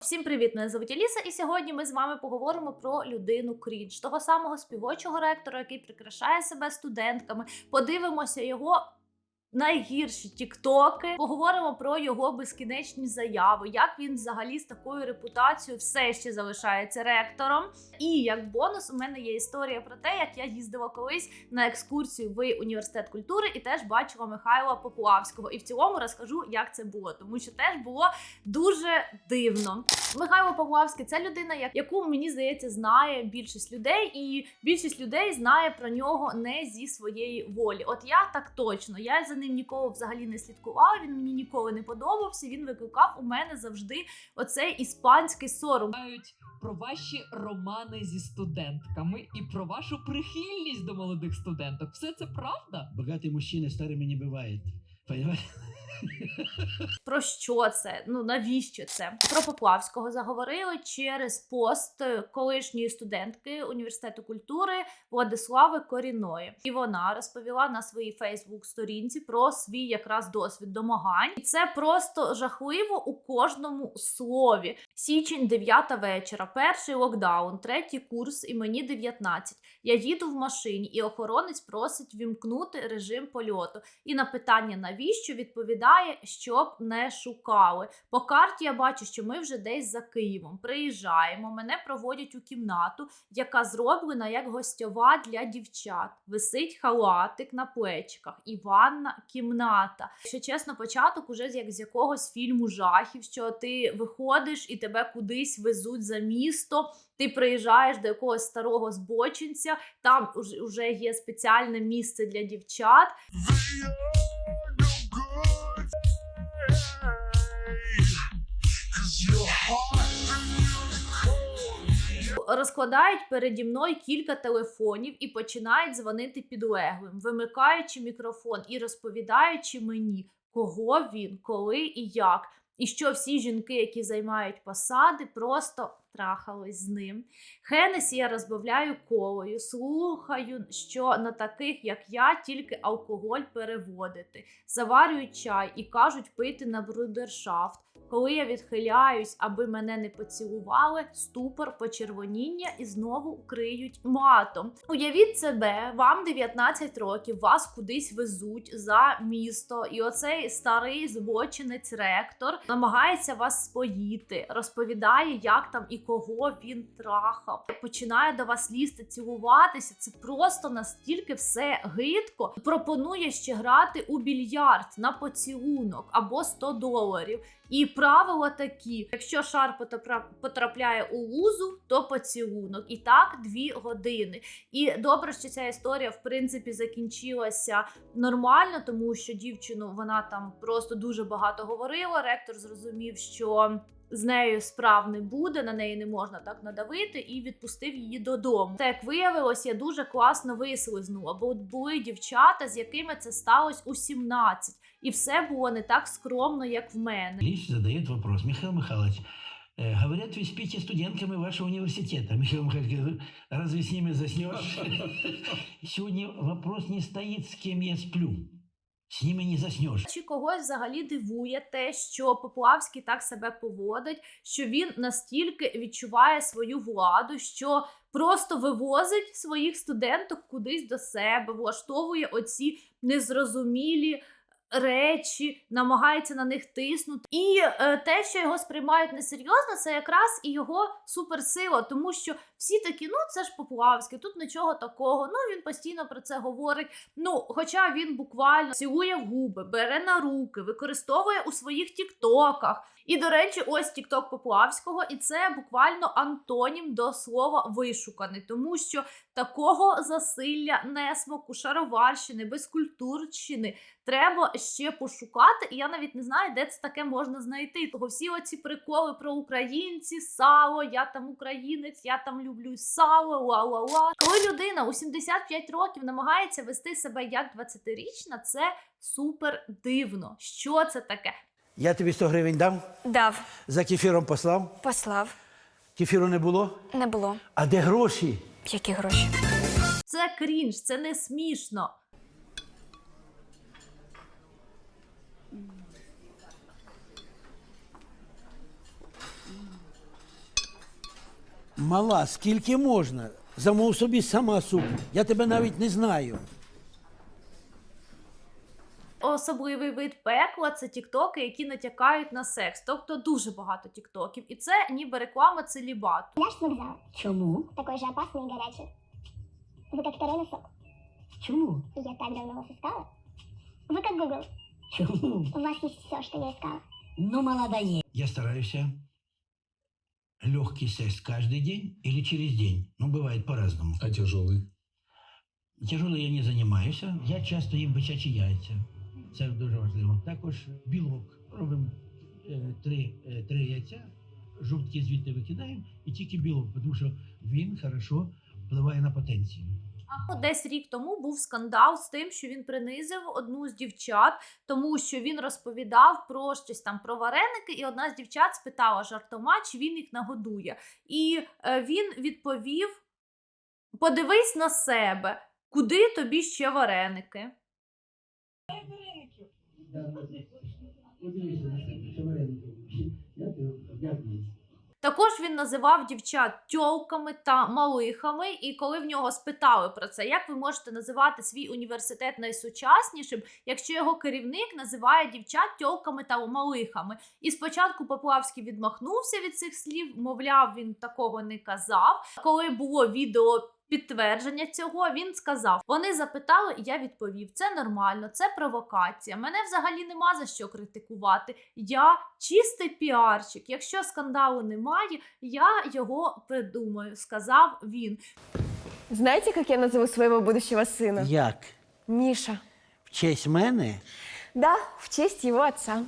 Всім привіт! Мене звуть Аліса, і сьогодні ми з вами поговоримо про людину крінж, того самого співочого ректора, який прикрашає себе студентками. Подивимося його. Найгірші тіктоки, поговоримо про його безкінечні заяви, як він взагалі з такою репутацією все ще залишається ректором. І як бонус, у мене є історія про те, як я їздила колись на екскурсію в університет культури і теж бачила Михайла Поплавського. І в цілому розкажу, як це було, тому що теж було дуже дивно. Михайло Павловський це людина, яку мені здається знає більшість людей, і більшість людей знає про нього не зі своєї волі. От я так точно. Я за ним ніколи взагалі не слідкувала. Він мені ніколи не подобався. Він викликав у мене завжди оцей іспанський сором. знають про ваші романи зі студентками і про вашу прихильність до молодих студенток. Все це правда? Богатый мужчина старыми не бывает. Про що це? Ну навіщо це? Про Поплавського заговорили через пост колишньої студентки університету культури Владислави Коріної. І вона розповіла на своїй Фейсбук-сторінці про свій якраз досвід домагань. І це просто жахливо у кожному слові. Січень, 9 вечора, перший локдаун, третій курс, і мені 19. Я їду в машині, і охоронець просить вімкнути режим польоту. І на питання навіщо відповідає, щоб не шукали. По карті я бачу, що ми вже десь за Києвом. Приїжджаємо. Мене проводять у кімнату, яка зроблена як гостьова для дівчат. Висить халатик на плечиках і ванна кімната. Якщо чесно, початок уже як з якогось фільму жахів, що ти виходиш і тебе кудись везуть за місто. Ти приїжджаєш до якогось старого збочинця, там уже є спеціальне місце для дівчат. Розкладають переді мною кілька телефонів і починають дзвонити підлеглим, вимикаючи мікрофон і розповідаючи мені, кого він, коли і як. І що всі жінки, які займають посади, просто трахались з ним. Хенесі я розбавляю колою, слухаю, що на таких, як я, тільки алкоголь переводити, заварюють чай і кажуть пити на брудершафт. Коли я відхиляюсь, аби мене не поцілували, ступор, почервоніння і знову криють матом. Уявіть себе, вам 19 років, вас кудись везуть за місто, і оцей старий збочинець ректор намагається вас споїти, розповідає, як там і кого він трахав. Починає до вас лізти, цілуватися. Це просто настільки все гидко. Пропонує ще грати у більярд на поцілунок або 100 доларів. І правила такі: якщо шар потрапляє у лузу, то поцілунок. І так дві години. І добре, що ця історія в принципі закінчилася нормально, тому що дівчину вона там просто дуже багато говорила. Ректор зрозумів, що. З нею справ не буде, на неї не можна так надавити, і відпустив її додому. Та як виявилось, я дуже класно вислизнула, бо от були дівчата, з якими це сталося у 17, і все було не так скромно, як в мене. Лич задает вопрос. Михаил Михайлович, э, говорят, вы спите студентками вашего университета. Михаил Михайлович говорит, разве с ними заснешь? Сегодня вопрос не стоит, с кем я сплю. С ними не заснешь. Чи когось взагалі дивує те, що Поплавський так себе поводить, що він настільки відчуває свою владу, що просто вивозить своїх студенток кудись до себе, влаштовує оці незрозумілі. Речі намагається на них тиснути, і е, те, що його сприймають несерйозно, це якраз і його суперсила, тому що всі такі, ну це ж Поплавський, тут нічого такого. Ну він постійно про це говорить. Ну, хоча він буквально цілує в губи, бере на руки, використовує у своїх тіктоках. І, до речі, ось тікток Поплавського, і це буквально антонім до слова вишуканий, тому що такого засилля, несмаку, шароварщини, безкультурщини треба ще пошукати. І я навіть не знаю, де це таке можна знайти. Того всі оці приколи про українці, сало, я там українець, я там люблю сало, ла-ла-ла. Коли людина у 75 років намагається вести себе як 20-річна, це супер дивно. Що це таке? Я тобі 100 гривень дам, Дав, за кефіром послав. послав. Кефіру не було. Не було. А де гроші? Які гроші? Це крінж, це не смішно. Мала, скільки можна? Замов собі сама суп. Я тебе навіть не знаю. Особливий вид пекла це тіктоки, які натякають на секс, тобто дуже багато тіктоків. І це ніби реклама целібату. Наш вокзал Чому? такой же опасный и горячий. Вы как второй носок. Чому? Я так давно вас искала. Вы как Google. Чому? У вас есть все, что я искала. Ну, молодає. Я стараюсь легкий секс каждый день или через день. Ну, бывает по-разному. А тяжелый? Тяжело я не займаюся. Я часто їм бичачі яйця. Це дуже важливо. Також білок. Робимо е, три, е, три яйця, жовтки звідти викидаємо і тільки білок, тому що він хорошо впливає на потенцію. Десь рік тому був скандал з тим, що він принизив одну з дівчат, тому що він розповідав про щось там про вареники, і одна з дівчат спитала жартома, чи він їх нагодує. І е, він відповів: подивись на себе, куди тобі ще вареники? Також він називав дівчат тьолками та малихами. І коли в нього спитали про це, як ви можете називати свій університет найсучаснішим, якщо його керівник називає дівчат тьовками та малихами? І спочатку Поплавський відмахнувся від цих слів, мовляв, він такого не казав. Коли було відео. Підтвердження цього він сказав: вони запитали, і я відповів: це нормально, це провокація. Мене взагалі нема за що критикувати. Я чистий піарчик. Якщо скандалу немає, я його придумаю, сказав він. Знаете, как я назову своего будущего сына? Як? Миша. В честь мене? Да, в честь его отца.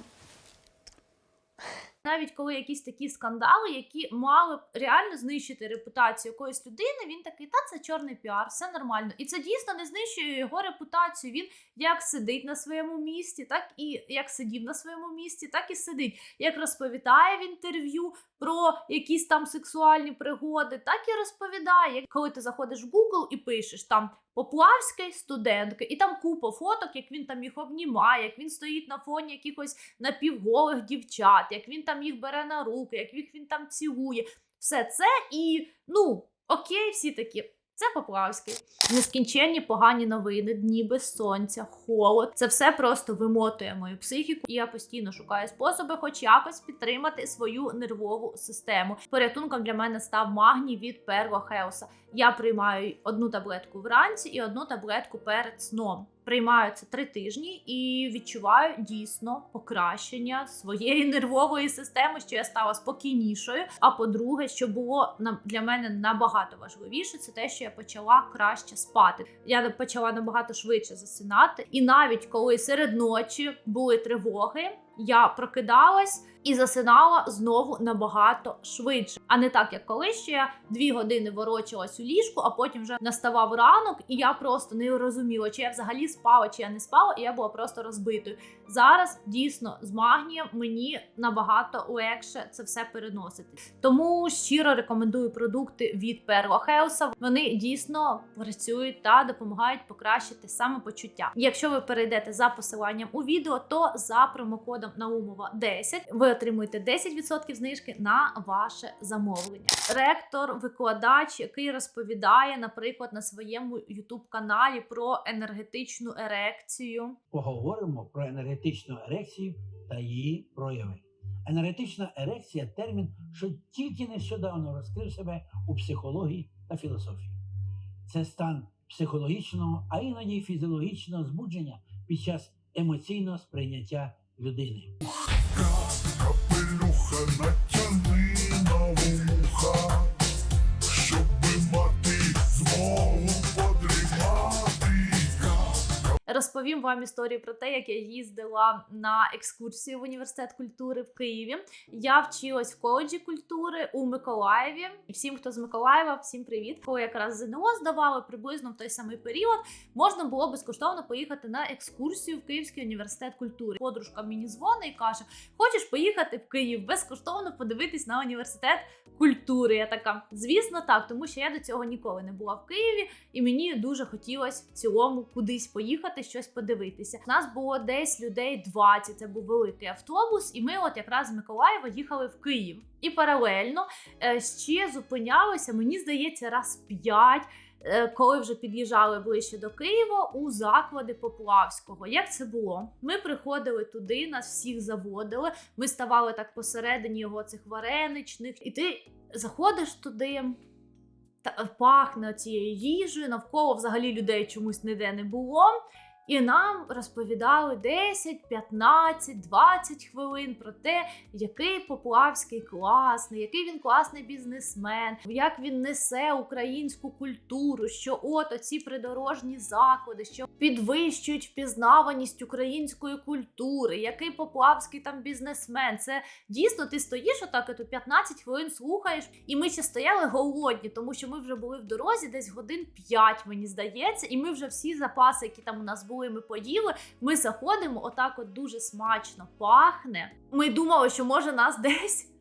Навіть коли якісь такі скандали, які мали б реально знищити репутацію якоїсь людини, він такий, та це чорний піар, все нормально. І це дійсно не знищує його репутацію. Він як сидить на своєму місці, так і як сидів на своєму місці, так і сидить. Як розповідає в інтерв'ю про якісь там сексуальні пригоди, так і розповідає. Коли ти заходиш в Google і пишеш там Поплавський студентки, і там купа фоток, як він там їх обнімає, як він стоїть на фоні якихось напівголих дівчат, як він там їх бере на руки, як їх він там цілує. Все це і ну окей, всі такі. Це Поплавський. Нескінченні погані новини, дні без сонця, холод. Це все просто вимотує мою психіку. І я постійно шукаю способи, хоч якось підтримати свою нервову систему. Порятунком для мене став магній від Перго Хеуса. Я приймаю одну таблетку вранці і одну таблетку перед сном. Приймаю це три тижні і відчуваю дійсно покращення своєї нервової системи, що я стала спокійнішою. А по-друге, що було для мене набагато важливіше, це те, що я почала краще спати. Я почала набагато швидше засинати, і навіть коли серед ночі були тривоги, я прокидалась і засинала знову набагато швидше, а не так, як колись, що я дві години ворочалась у ліжку, а потім вже наставав ранок, і я просто не розуміла, чи я взагалі спала, чи я не спала, і я була просто розбитою. Зараз дійсно з магнієм мені набагато легше це все переносити. Тому щиро рекомендую продукти від Perlo Health. Вони дійсно працюють та допомагають покращити самопочуття. Якщо ви перейдете за посиланням у відео, то за промокодом Наумова 10 ви отримуєте 10% знижки на ваше замовлення. Ректор, викладач, який розповідає, наприклад, на своєму youtube каналі про енергетичну ерекцію. Поговоримо про енергетичну ерекцію та її прояви. Енергетична ерекція термін, що тільки нещодавно розкрив себе у психології та філософії. Це стан психологічного, а іноді фізіологічного збудження під час емоційного сприйняття людини. connect. Розповім вам історію про те, як я їздила на екскурсію в університет культури в Києві. Я вчилась в коледжі культури у Миколаєві. Всім, хто з Миколаєва, всім привіт. Коли якраз ЗНО здавали приблизно в той самий період, можна було безкоштовно поїхати на екскурсію в Київський університет культури. Подружка мені дзвонить і каже: Хочеш поїхати в Київ безкоштовно подивитись на університет культури? Я така, звісно, так, тому що я до цього ніколи не була в Києві, і мені дуже хотілося в цілому кудись поїхати, щось подивитися. У нас було десь людей 20, це був великий автобус, і ми, от якраз з Миколаєва, їхали в Київ. І паралельно е, ще зупинялися, мені здається, раз п'ять. е, Коли вже під'їжджали ближче до Києва у заклади Поплавського. Як це було? Ми приходили туди, нас всіх заводили. Ми ставали так посередині його цих вареничних, і ти заходиш туди. Та пахне цією їжею, навколо взагалі людей чомусь ніде не було. І нам розповідали 10, 15, 20 хвилин про те, який Поплавський класний, який він класний бізнесмен, як він несе українську культуру, що от оці придорожні заклади, що підвищують впізнаваність української культури, який Поплавський там бізнесмен. Це дійсно ти стоїш отак, і тут 15 хвилин слухаєш, і ми ще стояли голодні, тому що ми вже були в дорозі десь годин 5, мені здається, і ми вже всі запаси, які там у нас були, ми поїли. Ми заходимо, отак от дуже смачно пахне. Ми думали, що може нас десь.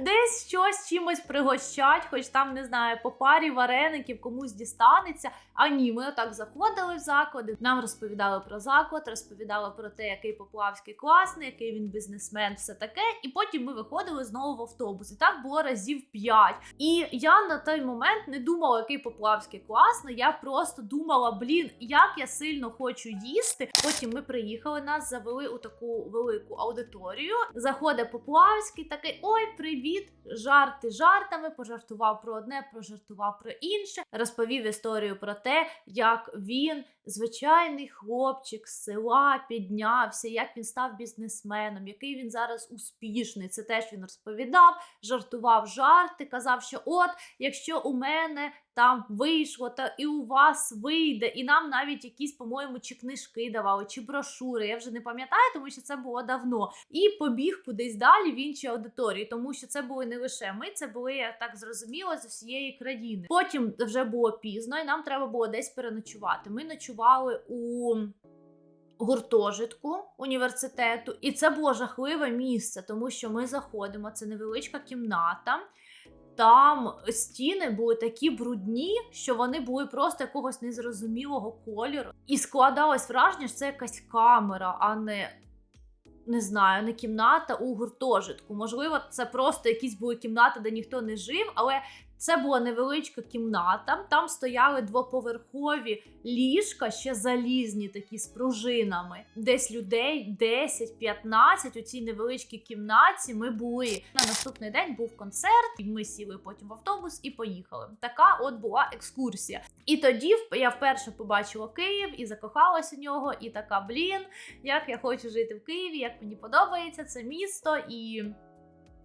Десь щось чимось пригощать, хоч там не знаю, по парі вареників комусь дістанеться. А ні, ми отак заходили в заклади. Нам розповідали про заклад, розповідали про те, який Поплавський класний, який він бізнесмен, все таке. І потім ми виходили знову в автобус. І так було разів п'ять. І я на той момент не думала, який Поплавський класний. Я просто думала, блін, як я сильно хочу їсти. Потім ми приїхали, нас завели у таку велику аудиторію. Заходить Поплавський, такий: ой, привіт! Жарти жартами, пожартував про одне, пожартував про інше. Розповів історію про те, як він, звичайний хлопчик з села, піднявся, як він став бізнесменом, який він зараз успішний. Це теж він розповідав, жартував жарти, казав, що от, якщо у мене там вийшло, то і у вас вийде. І нам навіть якісь, по-моєму, чи книжки давали, чи брошури. Я вже не пам'ятаю, тому що це було давно. І побіг кудись далі в інші аудиторії, тому що це були не лише ми, це були, я так зрозуміло, з усієї країни. Потім вже було пізно, і нам треба було десь переночувати. Ми ночували у. Гуртожитку університету, і це було жахливе місце, тому що ми заходимо. Це невеличка кімната. Там стіни були такі брудні, що вони були просто якогось незрозумілого кольору. І складалось враження, що це якась камера, а не. Не знаю, не кімната у гуртожитку. Можливо, це просто якісь були кімнати, де ніхто не жив, але це була невеличка кімната. Там стояли двоповерхові ліжка, ще залізні, такі з пружинами. Десь людей 10-15 у цій невеличкій кімнаті ми були. На наступний день був концерт, і ми сіли потім в автобус і поїхали. Така от була екскурсія. І тоді я вперше побачила Київ і закохалась у нього, і така, блін, як я хочу жити в Києві, як мені подобається це місто. І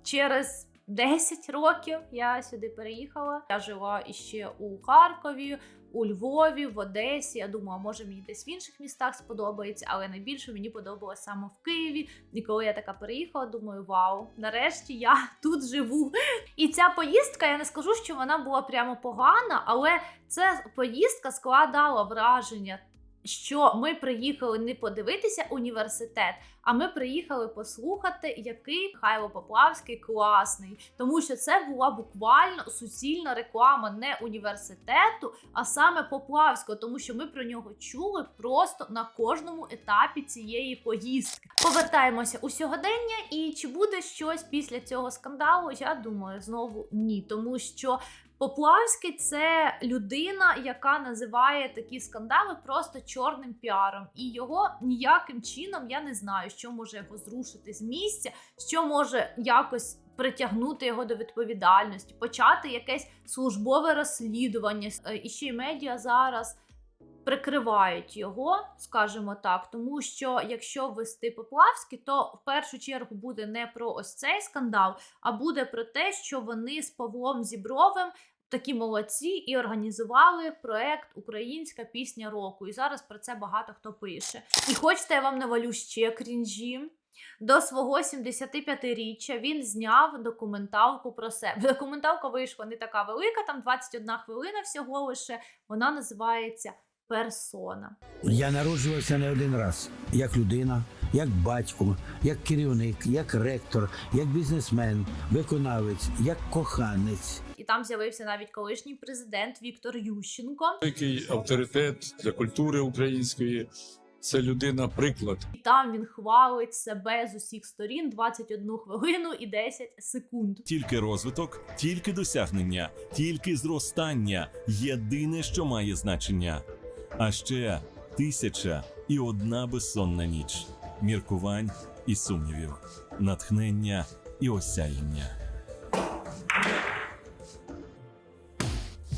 через 10 років я сюди переїхала. Я жила іще у Харкові, у Львові, в Одесі. Я думала, може мені десь в інших містах сподобається, але найбільше мені подобалось саме в Києві. І коли я така переїхала, думаю, вау, нарешті я тут живу. І ця поїздка, я не скажу, що вона була прямо погана, але ця поїздка складала враження. Що ми приїхали не подивитися університет, а ми приїхали послухати, який Михайло Поплавський класний, тому що це була буквально суцільна реклама не університету, а саме Поплавського, тому що ми про нього чули просто на кожному етапі цієї поїздки. Повертаємося у сьогодення, і чи буде щось після цього скандалу? Я думаю, знову ні, тому що. Поплавський це людина, яка називає такі скандали просто чорним піаром, і його ніяким чином я не знаю, що може його зрушити з місця, що може якось притягнути його до відповідальності, почати якесь службове розслідування. Е, І ще й медіа зараз прикривають його, скажімо так, тому що якщо ввести Поплавський, то в першу чергу буде не про ось цей скандал, а буде про те, що вони з Павлом Зібровим. Такі молодці і організували проект Українська пісня року. І зараз про це багато хто пише. І хочете, я вам навалю ще крінжі. До свого 75-річчя він зняв документалку про себе. Документалка вийшла не така велика, там 21 хвилина всього лише. Вона називається Персона. Я народжувався не один раз як людина, як батько, як керівник, як ректор, як бізнесмен, виконавець, як коханець. І там з'явився навіть колишній президент Віктор Ющенко. великий авторитет для культури української. Це людина приклад. І там він хвалить себе з усіх сторін 21 хвилину і 10 секунд. Тільки розвиток, тільки досягнення, тільки зростання єдине, що має значення. А ще тисяча і одна безсонна ніч, міркувань і сумнівів, натхнення і осяяння.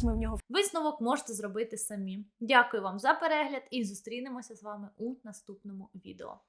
Ми в нього Висновок можете зробити самі. Дякую вам за перегляд і зустрінемося з вами у наступному відео.